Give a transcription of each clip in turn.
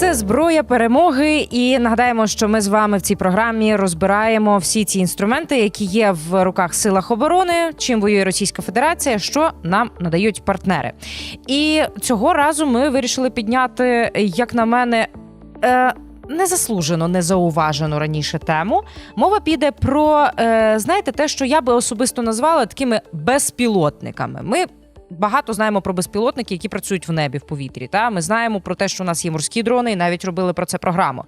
Це зброя перемоги. І нагадаємо, що ми з вами в цій програмі розбираємо всі ці інструменти, які є в руках силах оборони, чим воює Російська Федерація, що нам надають партнери. І цього разу ми вирішили підняти, як на мене. Е- Незаслужено, незауважену раніше тему. Мова піде про е, знаєте, те, що я би особисто назвала такими безпілотниками. Ми багато знаємо про безпілотники, які працюють в небі в повітрі. Та ми знаємо про те, що у нас є морські дрони, і навіть робили про це програму.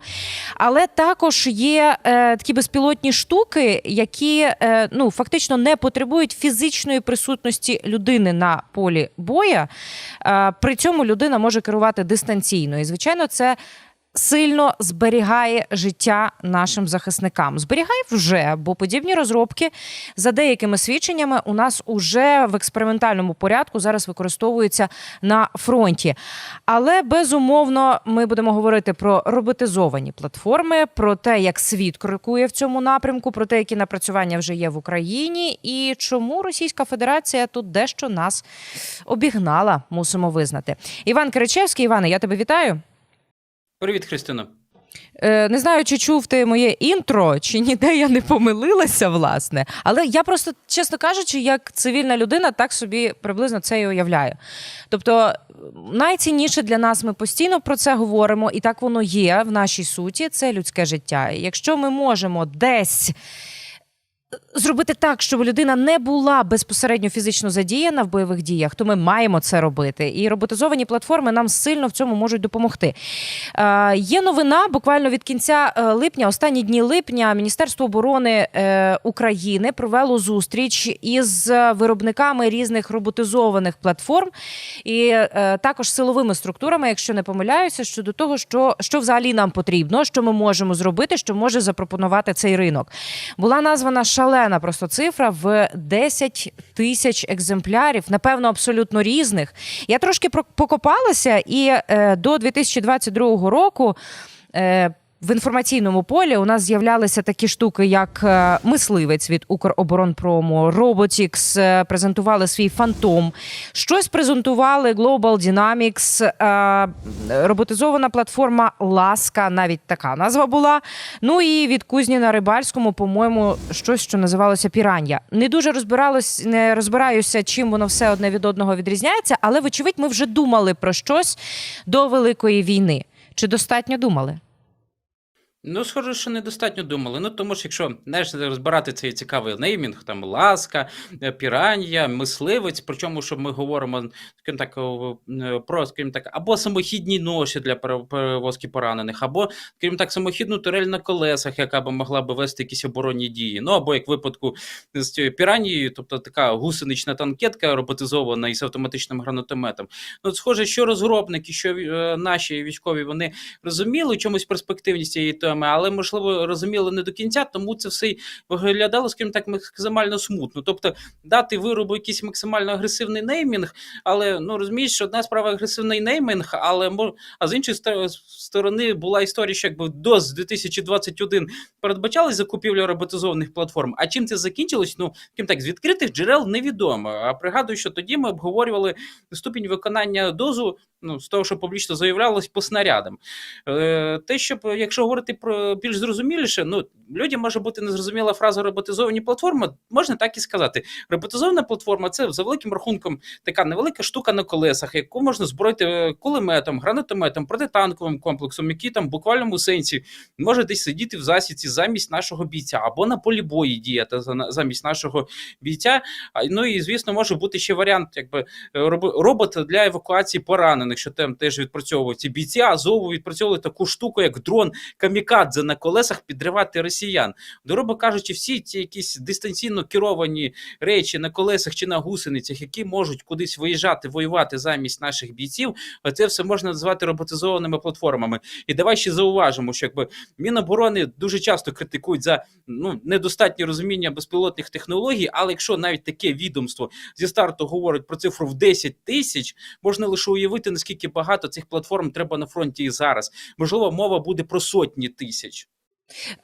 Але також є е, такі безпілотні штуки, які е, ну фактично не потребують фізичної присутності людини на полі боя. Е, при цьому людина може керувати дистанційно. І звичайно, це. Сильно зберігає життя нашим захисникам. Зберігає вже, бо подібні розробки за деякими свідченнями у нас уже в експериментальному порядку зараз використовуються на фронті. Але безумовно ми будемо говорити про роботизовані платформи, про те, як світ крокує в цьому напрямку, про те, які напрацювання вже є в Україні, і чому Російська Федерація тут дещо нас обігнала, мусимо визнати. Іван Киричевський, Іване, я тебе вітаю. Привіт, Христина. Е, Не знаю, чи чув ти моє інтро, чи ніде я не помилилася, власне. Але я просто, чесно кажучи, як цивільна людина, так собі приблизно це і уявляю. Тобто, найцінніше для нас ми постійно про це говоримо, і так воно є в нашій суті. Це людське життя. І Якщо ми можемо десь. Зробити так, щоб людина не була безпосередньо фізично задіяна в бойових діях, то ми маємо це робити. І роботизовані платформи нам сильно в цьому можуть допомогти. Е, є новина буквально від кінця е, липня, останні дні липня, Міністерство оборони е, України провело зустріч із виробниками різних роботизованих платформ і е, також силовими структурами, якщо не помиляюся, щодо того, що, що взагалі нам потрібно, що ми можемо зробити, що може запропонувати цей ринок. Була названа шалена просто цифра в 10 тисяч екземплярів, напевно, абсолютно різних. Я трошки покопалася, і е, до 2022 року. Е, в інформаційному полі у нас з'являлися такі штуки, як е, мисливець від Укроборонпрому, Robotics е, презентували свій фантом. Щось презентували Global Dynamics, е, роботизована платформа Ласка, навіть така назва була. Ну і від кузні на рибальському, по-моєму, щось, що називалося Пірання. Не дуже розбиралось, не розбираюся, чим воно все одне від одного відрізняється, але вочевидь, ми вже думали про щось до великої війни. Чи достатньо думали? Ну, схоже, що недостатньо думали. Ну, тому що якщо знаєш, розбирати цей цікавий неймінг, там ласка, е, піранія, мисливець, причому, що ми говоримо скажімо так, е, про, скажімо так, або самохідні ноші для перевозки поранених, або, скажімо так, самохідну турель на колесах, яка би могла би вести якісь оборонні дії. Ну, або як випадку з цією піранією, тобто така гусенична танкетка роботизована із автоматичним гранатометом. Ну, схоже, що розробники, що е, наші військові, вони розуміли чомусь перспективність цієї теми, але можливо розуміли не до кінця, тому це все виглядало, скажімо так, максимально смутно. Тобто дати виробу якийсь максимально агресивний неймінг, але ну розумієш, що одна справа агресивний неймінг, але а з іншої сторони була історія, що якби ДОС 2021 передбачалась закупівля роботизованих платформ. А чим це закінчилось? Ну скажімо так, з відкритих джерел невідомо. А пригадую, що тоді ми обговорювали ступінь виконання дозу. Ну, з того, що публічно заявлялось по снарядам. Е, те, щоб якщо говорити про більш зрозуміліше, ну людям може бути незрозуміла фраза роботизовані платформи, можна так і сказати. Роботизована платформа це за великим рахунком така невелика штука на колесах, яку можна зброїти е, кулеметом, гранатометом, протитанковим комплексом, який там в буквальному сенсі може десь сидіти в засідці замість нашого бійця, або на полі бою діяти замість нашого бійця. Ну і звісно, може бути ще варіант, якби е, робо- робот для евакуації поранених, що там теж відпрацьовують ці бійці. Азову відпрацьовували таку штуку, як дрон камікадзе на колесах підривати росіян. Грубо кажучи, всі ці якісь дистанційно керовані речі на колесах чи на гусеницях, які можуть кудись виїжджати, воювати замість наших бійців, це все можна назвати роботизованими платформами. І давай ще зауважимо, що якби Міноборони дуже часто критикують за ну недостатнє розуміння безпілотних технологій, але якщо навіть таке відомство зі старту говорить про цифру в 10 тисяч, можна лише уявити, наскільки багато цих платформ треба на фронті і зараз. Можливо, мова буде про сотні тисяч.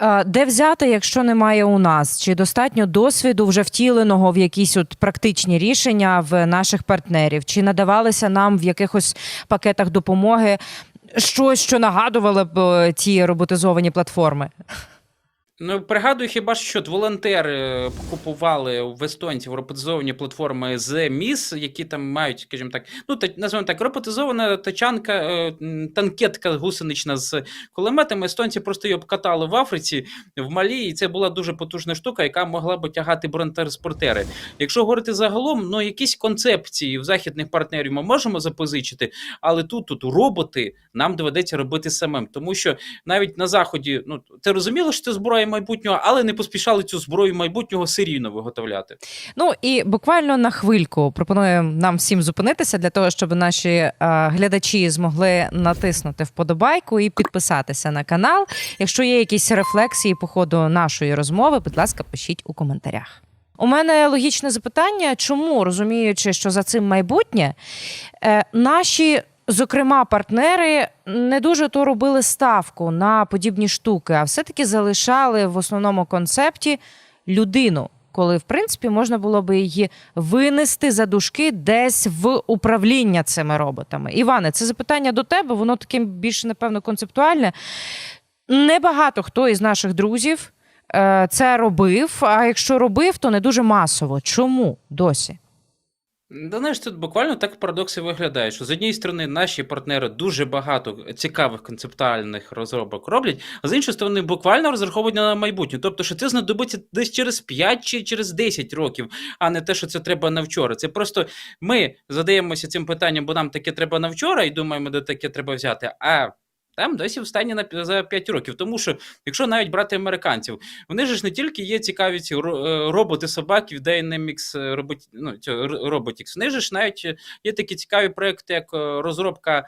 Е, Де взяти, якщо немає у нас? Чи достатньо досвіду вже втіленого в якісь от практичні рішення в наших партнерів? Чи надавалися нам в якихось пакетах допомоги щось, що нагадувало б е, ті роботизовані платформи? Ну, пригадую, хіба що волонтери е, купували в естонців роботизовані платформи з МІС, які там мають, скажімо так, ну та називаємо так, роботизована тачанка, е, танкетка гусенична з кулеметами. Естонці просто її обкатали в Африці, в Малі, і це була дуже потужна штука, яка могла б тягати бронетранспортери. Якщо говорити загалом, ну якісь концепції в західних партнерів ми можемо запозичити, але тут, тут роботи нам доведеться робити самим, тому що навіть на заході, ну це розуміло, що це зброя майбутнього, але не поспішали цю зброю майбутнього серійно виготовляти. Ну і буквально на хвильку пропоную нам всім зупинитися для того, щоб наші е, глядачі змогли натиснути вподобайку і підписатися на канал. Якщо є якісь рефлексії по ходу нашої розмови, будь ласка, пишіть у коментарях. У мене логічне запитання, чому розуміючи, що за цим майбутнє, е, наші. Зокрема, партнери не дуже то робили ставку на подібні штуки, а все-таки залишали в основному концепті людину, коли в принципі можна було би її винести за дужки десь в управління цими роботами. Іване, це запитання до тебе, воно таке більш напевно концептуальне. Небагато хто із наших друзів е, це робив. А якщо робив, то не дуже масово. Чому досі? Да, знаєш, тут буквально так парадокс і виглядає, що з однієї сторони наші партнери дуже багато цікавих концептуальних розробок роблять, а з іншої сторони, буквально розраховують на майбутнє. Тобто, що це знадобиться десь через 5 чи через 10 років, а не те, що це треба на вчора. Це просто ми задаємося цим питанням, бо нам таке треба на вчора, і думаємо, де таке треба взяти. А там досі встані на за 5 років. Тому що, якщо навіть брати американців, вони ж не тільки є цікаві ці е, роботи собаки в Dynamics робот, Robotics, вони ж навіть є такі цікаві проекти, як е, розробка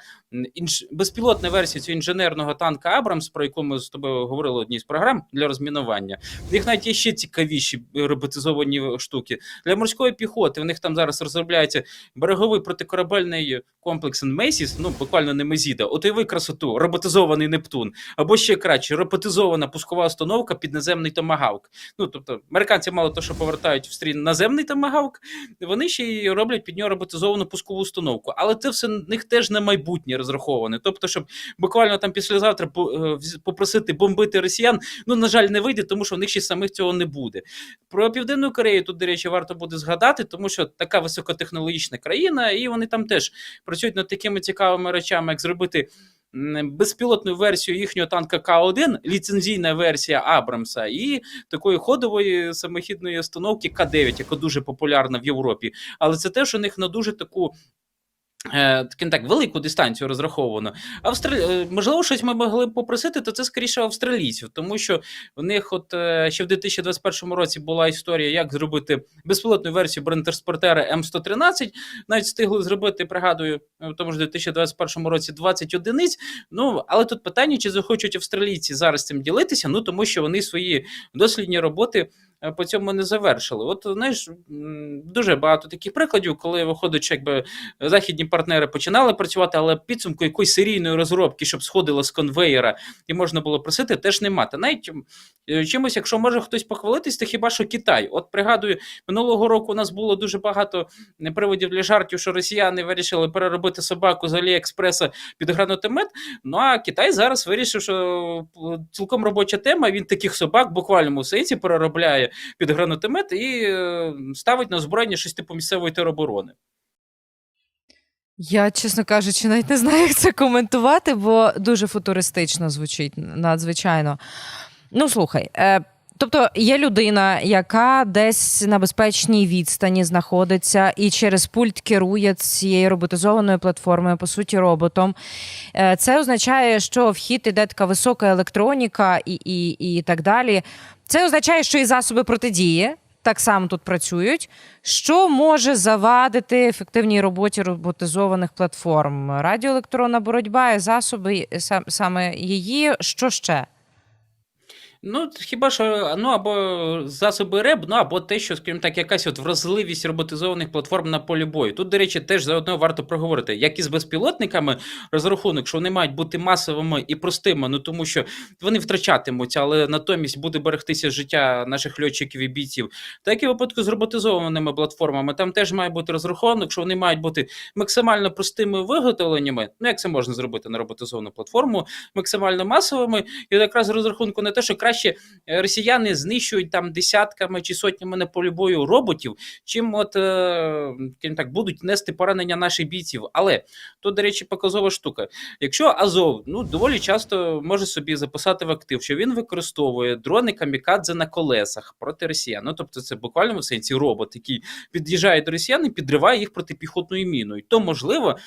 інж... безпілотної версії цього інженерного танка Абрамс, про яку ми з тобою говорили одній з програм для розмінування. В них навіть є ще цікавіші е, роботизовані штуки. Для морської піхоти в них там зараз розробляється береговий протикорабельний комплекс Мейсіс, ну буквально не Мезіда. От і ви красоту, роботизований Нептун, або ще краще, роботизована пускова установка під наземний томагавк. Ну тобто, американці мало того, що повертають в стрій наземний томагавк, вони ще й роблять під нього роботизовану пускову установку. Але це все в них теж на майбутнє розраховане. Тобто, щоб буквально там післязавтра е, попросити бомбити росіян, ну на жаль, не вийде, тому що в них ще самих цього не буде. Про Південну Корею тут, до речі, варто буде згадати, тому що така високотехнологічна країна, і вони там теж працюють над такими цікавими речами, як зробити. Безпілотну версію їхнього танка К1, ліцензійна версія Абрамса, і такої ходової самохідної установки К9, яка дуже популярна в Європі. Але це теж у них на дуже таку так, велику дистанцію розраховано. Австралі... е, Можливо, щось ми могли б попросити, то це скоріше австралійців, тому що в них, от е, ще в 2021 році була історія, як зробити безпілотну версію бронетранспортера М113. Навіть встигли зробити, пригадую, в тому ж 2021 році 20 одиниць. Ну, але тут питання, чи захочуть австралійці зараз цим ділитися, ну тому що вони свої дослідні роботи е, по цьому не завершили. От знаєш, дуже багато таких прикладів, коли виходить, якби західні партнери починали працювати, але підсумку якоїсь серійної розробки, щоб сходило з конвейера і можна було просити, теж нема. Та навіть е, чимось, якщо може хтось похвалитись, то хіба що Китай. От пригадую, минулого року у нас було дуже багато е, приводів для жартів, що росіяни вирішили переробити собаку з Аліекспреса під гранатомет. Ну а Китай зараз вирішив, що е, цілком робоча тема. Він таких собак в буквальному сенсі переробляє під гранатомет і ставить на озброєння щось типу місцевої тероборони. Я, чесно кажучи, навіть не знаю, як це коментувати, бо дуже футуристично звучить надзвичайно. Ну, слухай. Е, Тобто є людина, яка десь на безпечній відстані знаходиться і через пульт керує цією роботизованою платформою, по суті, роботом. Е, Це означає, що вхід іде така висока електроніка і, і, і так далі. Це означає, що і засоби протидії так само тут працюють. Що може завадити ефективній роботі роботизованих платформ? Радіоелектронна боротьба і засоби саме її. Що ще? Ну, хіба що, ну або засоби РЕБ, ну або те, що, скажімо так, якась от вразливість роботизованих платформ на полі бою. Тут, до речі, теж заодно варто проговорити, як і з безпілотниками розрахунок, що вони мають бути масовими і простими, ну тому що вони втрачатимуться, але натомість буде берегтися життя наших льотчиків і бійців. Так і в випадку з роботизованими платформами, там теж має бути розрахунок, що вони мають бути максимально простими виготовленнями. Ну, як це можна зробити на роботизовану платформу, максимально масовими, і якраз розрахунку на те, що краще е, росіяни знищують там десятками чи сотнями на полі бою роботів, чим от е, так будуть нести поранення наших бійців. Але тут, до речі, показова штука. Якщо Азов ну доволі часто може собі записати в актив, що він використовує дрони камікадзе на колесах проти росіян. Ну тобто, це буквально в сенсі робот, який під'їжджає до росіян і підриває їх протипіхотною міною. То можливо.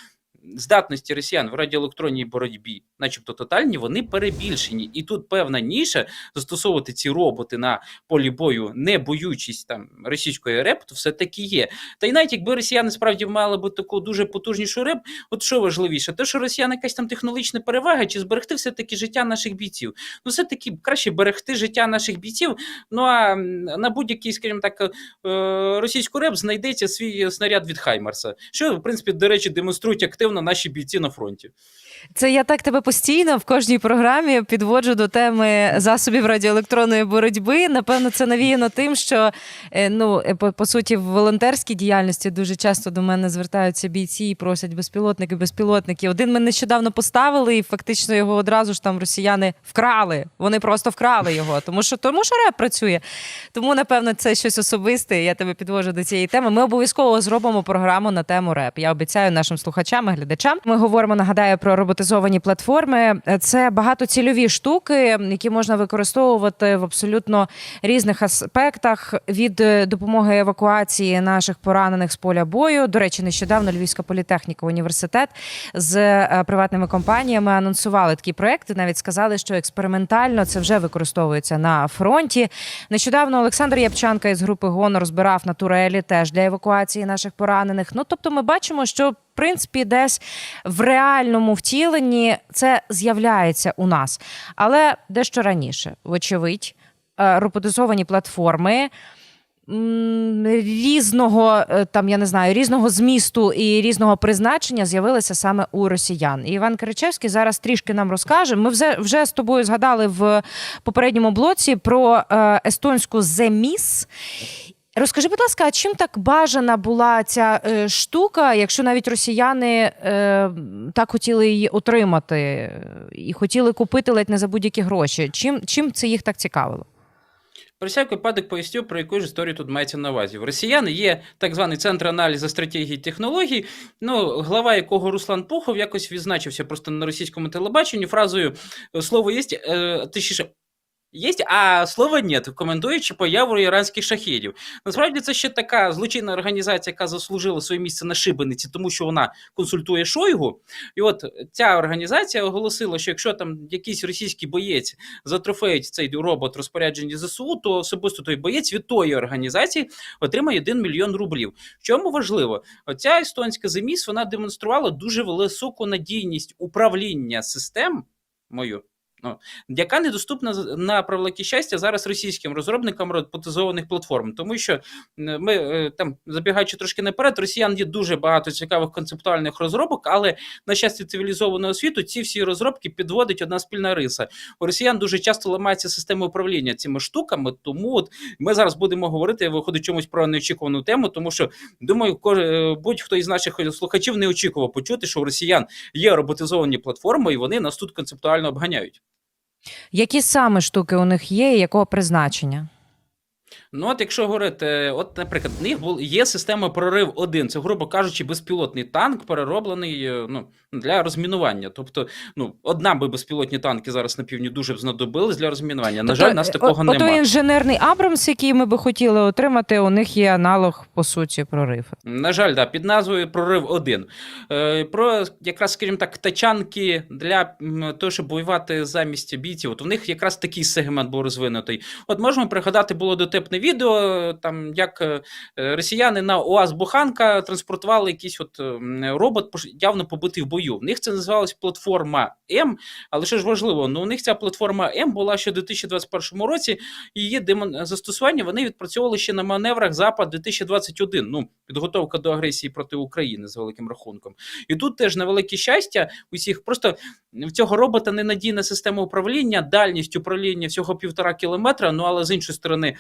Здатності росіян в радіоелектронній боротьбі, начебто тотальні, вони перебільшені, і тут певна ніша застосовувати ці роботи на полі бою, не боючись там російської РЕП, то все таки є. Та й навіть якби росіяни справді мали би таку дуже потужнішу РЕП, от що важливіше, те, що росіяни якась там технологічна перевага, чи зберегти все таки життя наших бійців. Ну, все таки краще берегти життя наших бійців. Ну а на будь-який, скажімо так, е, російську РЕП знайдеться свій снаряд від Хаймарса, що в принципі, до речі, демонструють активно наші бійці на фронті. Це я так тебе постійно в кожній програмі підводжу до теми засобів радіоелектронної боротьби. Напевно, це навіяно тим, що е, ну е, по, по суті в волонтерській діяльності дуже часто до мене звертаються бійці і просять безпілотники, безпілотники. Один ми нещодавно поставили, і фактично його одразу ж там росіяни вкрали. Вони просто вкрали його, тому що тому що реп працює. Тому, напевно, це щось особисте. Я тебе підвожу до цієї теми. Ми обов'язково зробимо програму на тему реп. Я обіцяю нашим слухачам глядачам. Ми говоримо, нагадаю, про роботизовані платформи. Це багатоцільові штуки, які можна використовувати в абсолютно різних аспектах від е, допомоги евакуації наших поранених з поля бою. До речі, нещодавно Львівська політехніка університет з е, приватними компаніями анонсували такі проекти. Навіть сказали, що експериментально це вже використовується на фронті. Нещодавно Олександр Япчанка із групи Гонор збирав на турелі теж для евакуації наших поранених. Ну тобто, ми бачимо, що принципі десь в реальному втіленні це з'являється у нас, але дещо раніше, вочевидь, е, роботизовані платформи. Різного е, там я не знаю різного змісту і різного призначення з'явилися саме у росіян. І Іван Киричевський зараз трішки нам розкаже. Ми вже, вже з тобою згадали в попередньому блоці про е, естонську земіс. Розкажи, будь ласка, а чим так бажана була ця е, штука, якщо навіть росіяни е, так хотіли її отримати е, і хотіли купити ледь не за будь-які гроші? Чим, чим це їх так цікавило? Про всяк випадок поясню, про яку ж історію тут мається на увазі. В росіян є так званий центр аналізу стратегії технологій, ну, глава якого Руслан Пухов якось відзначився просто на російському телебаченні фразою «Слово єсть, е, точніше, Єсть, а слова нет, коментуючи появу іранських шахедів. Насправді це ще така злочинна організація, яка заслужила своє місце на шибениці, тому що вона консультує Шойгу. І от ця організація оголосила, що якщо там якийсь російський боєць затрофеїть цей робот розпорядження ЗСУ, то особисто той боєць від тої організації отримає 1 мільйон рублів. В чому важливо? Оця естонська земіс вона демонструвала дуже високу надійність управління систем мою. Ну, яка недоступна на превелике щастя зараз російським розробникам роботизованих платформ, тому що ми е, там забігаючи трошки наперед, росіян є дуже багато цікавих концептуальних розробок, але на щастя цивілізованого світу ці всі розробки підводить одна спільна риса. У росіян дуже часто ламається система управління цими штуками. Тому от ми зараз будемо говорити, виходить чомусь про неочікувану тему, тому що думаю, е, будь-хто із наших слухачів не очікував почути, що у росіян є роботизовані платформи, і вони нас тут концептуально обганяють. Які саме штуки у них є і якого призначення? Ну, от якщо говорити, от, наприклад, в них є система прорив 1 це, грубо кажучи, безпілотний танк, перероблений е, ну, для розмінування. Тобто, ну, одна би безпілотні танки зараз на півдні дуже б знадобились для розмінування. На жаль, нас Тобто, такого о- немає. Ото інженерний Абрамс, який ми би хотіли отримати, у них є аналог по суті прорив. На жаль, да, під назвою Прорив 1. Е, про якраз, скажімо так, тачанки для того, щоб воювати замість бійців. От у них якраз такий сегмент був розвинутий. От можемо пригадати, було дотепне відео, там як е, росіяни на УАЗ Буханка транспортували якийсь от е, робот, явно побитий в бою. В них це називалась платформа М, але що ж важливо, ну у них ця платформа М була ще в 2021 році. Її демон- застосування вони відпрацьовували ще на маневрах Запад 2021. Ну, підготовка до агресії проти України з великим рахунком. І тут теж на велике щастя усіх просто в цього робота ненадійна система управління, дальність управління всього півтора кілометра. Ну але з іншої сторони,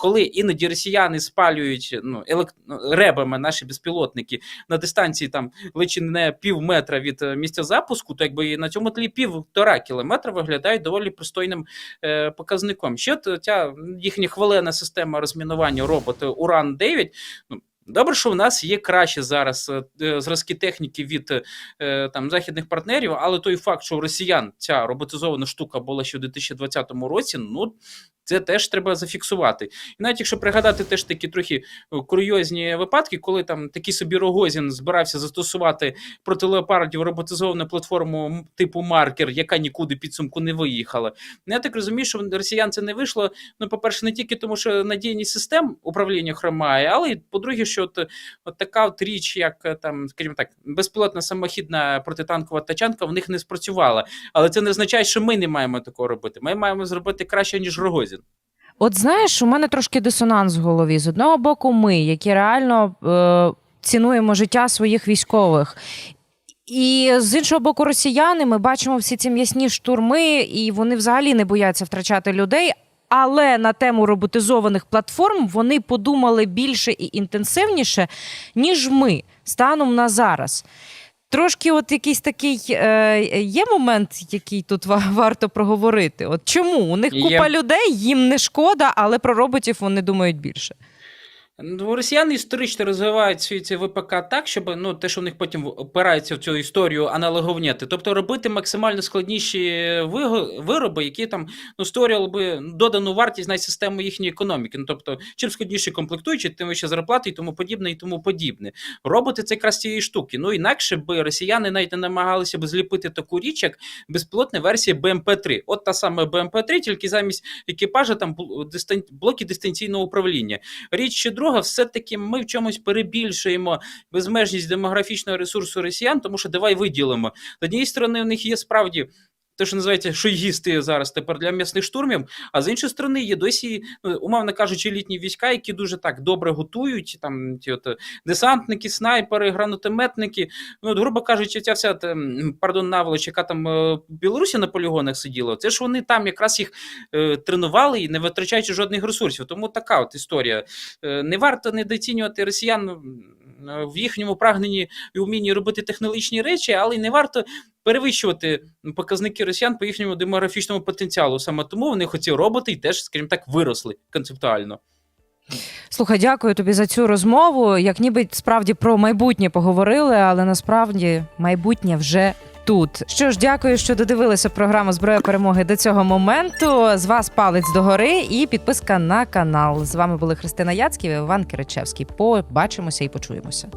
коли іноді росіяни спалюють ну, елект... ну, ребами наші безпілотники на дистанції там лише не пів метра від е, місця запуску, то якби на цьому тлі півтора кілометра виглядають доволі пристойним е, показником. Ще ця їхня хвалена система розмінування роботи Уран 9 ну, Добре, що в нас є краще зараз е, е, зразки техніки від е, там західних партнерів, але той факт, що у росіян ця роботизована штука була ще в 2020 році, ну це теж треба зафіксувати. І навіть якщо пригадати теж такі трохи курйозні випадки, коли там такий собі Рогозін збирався застосувати проти леопардів роботизовану платформу типу маркер, яка нікуди підсумку не виїхала. Ну, Я так розумію, що росіян це не вийшло. Ну, по-перше, не тільки тому, що надійність систем управління хромає, але й по-друге, що от, от така от річ, як е, там, скажімо так, безпілотна самохідна протитанкова тачанка, в них не спрацювала. Але це не означає, що ми не маємо такого робити. Ми маємо зробити краще, ніж Рогозін. От знаєш, у мене трошки дисонанс в голові. З одного боку, ми, які реально е, цінуємо життя своїх військових. І з іншого боку, росіяни, ми бачимо всі ці м'ясні штурми, і вони взагалі не бояться втрачати людей. Але на тему роботизованих платформ вони подумали більше і інтенсивніше, ніж ми станом на зараз. Трошки, от якийсь такий е, є момент, який тут ва- варто проговорити. От чому у них Є. купа людей, їм не шкода, але про роботів вони думають більше. Ну, Росіяни історично розвивають свій цей ВПК так, щоб ну, те, що в них потім опирається в цю історію, аналоговняти. Тобто робити максимально складніші вироби, які там ну, створювали би додану вартість на систему їхньої економіки. Ну, тобто, чим складніші комплектуючі, тим вища зарплата і тому подібне, і тому подібне. Роботи це якраз цієї штуки. Ну інакше би росіяни навіть не намагалися б зліпити таку річ, як безпілотна версія БМП-3. От та сама БМП-3, тільки замість екіпажа там блоки дистанційного управління. Річ ще друга, все-таки ми в чомусь перебільшуємо безмежність демографічного ресурсу росіян, тому що давай виділимо. З однієї сторони, у них є справді. Те, що називається шойгісти зараз тепер для м'ясних штурмів, а з іншої сторони, є досі, ну, умовно кажучи, елітні війська, які дуже так добре готують. Там ті от е, десантники, снайпери, гранатометники. Ну, от, грубо кажучи, ця вся м, пардон, наволоч, яка там е, в Білорусі на полігонах сиділа, це ж вони там якраз їх е, тренували і не витрачаючи жодних ресурсів. Тому така от історія. Е, Не варто недооцінювати росіян е, в їхньому прагненні і вмінні робити технологічні речі, але й не варто перевищувати показники росіян по їхньому демографічному потенціалу. Саме тому вони хотіли роботи і теж, скажімо так, виросли концептуально. Слухай, дякую тобі за цю розмову. Як ніби справді про майбутнє поговорили, але насправді майбутнє вже. Тут що ж, дякую, що додивилися програму Зброя перемоги до цього моменту. З вас палець догори і підписка на канал. З вами були Христина Яцьків і Іван Киричевський. Побачимося і почуємося.